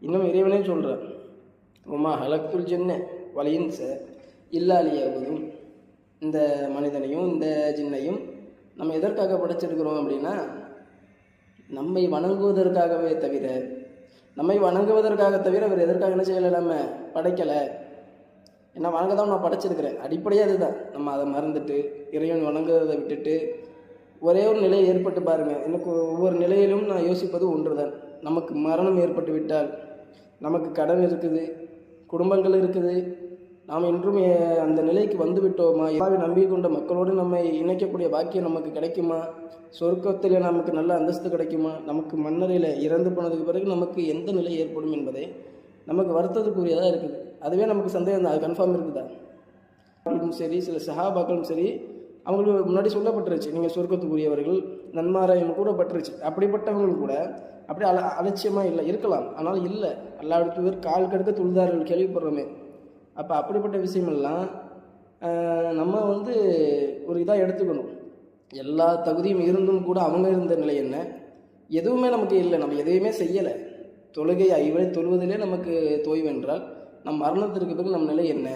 இன்னும் இறைவனே சொல்கிறார் உமா ஹலக்குல் ஜின்ன சார் இல்லாலியாவதும் இந்த மனிதனையும் இந்த ஜின்னையும் நம்ம எதற்காக படைச்சிருக்கிறோம் அப்படின்னா நம்மை வணங்குவதற்காகவே தவிர நம்மை வணங்குவதற்காக தவிர வேறு எதற்காக என்ன செய்யலை? நம்ம படைக்கலை. என்ன வணங்க தான் நான் படைச்சிருக்கிறேன். அடிப்படையாக அதுதான். நம்ம அதை மறந்துட்டு இறைவன் வணங்குறதை விட்டுட்டு ஒரே ஒரு நிலை ஏற்பட்டு பாருங்கள் எனக்கு ஒவ்வொரு நிலையிலும் நான் யோசிப்பது ஒன்றுதான். நமக்கு மரணம் ஏற்பட்டு விட்டால் நமக்கு கடன் இருக்குது குடும்பங்கள் இருக்குது. நாம் இன்றும் அந்த நிலைக்கு வந்து விட்டோமா எல்லாவை நம்பிக்கொண்ட மக்களோடு நம்மை இணைக்கக்கூடிய பாக்கியம் நமக்கு கிடைக்குமா? சொர்க்கத்தில் நமக்கு நல்ல அந்தஸ்து கிடைக்குமா? நமக்கு மன்னரையில் இறந்து போனதுக்கு பிறகு நமக்கு எந்த நிலை ஏற்படும் என்பதை நமக்கு வருத்தத்துக்குரியதாக இருக்குது. அதுவே நமக்கு சந்தேகம் தான். அது கன்ஃபார்ம் இருக்குதா? அவர்களும் சரி சில சஹாபாக்களும் சரி அவங்களுக்கு முன்னாடி சொல்லப்பட்டுருச்சு. நீங்கள் சொர்க்கத்துக்குரியவர்கள் நன்மாராயம் கூட பட்டுருச்சு. அப்படிப்பட்டவங்களும் கூட அப்படி அல அலட்சியமாக இல்லை இருக்கலாம். ஆனால் இல்லை. அல்லாவிடத்து கால் கடுக்க தொழுதார்கள் கேள்விப்படுறோமே. அப்போ அப்படிப்பட்ட விஷயமெல்லாம் நம்ம வந்து ஒரு இதாக எடுத்துக்கணும். எல்லா தகுதியும் இருந்தும் கூட அவங்க இருந்த நிலை என்ன? எதுவுமே நமக்கு இல்லை. நம்ம எதையுமே செய்யலை. தொழுகை ஐவரை தொழுவதிலே நமக்கு தோய்வென்றால் நம் மரணத்திற்கு பிறகு நம் நிலை என்ன?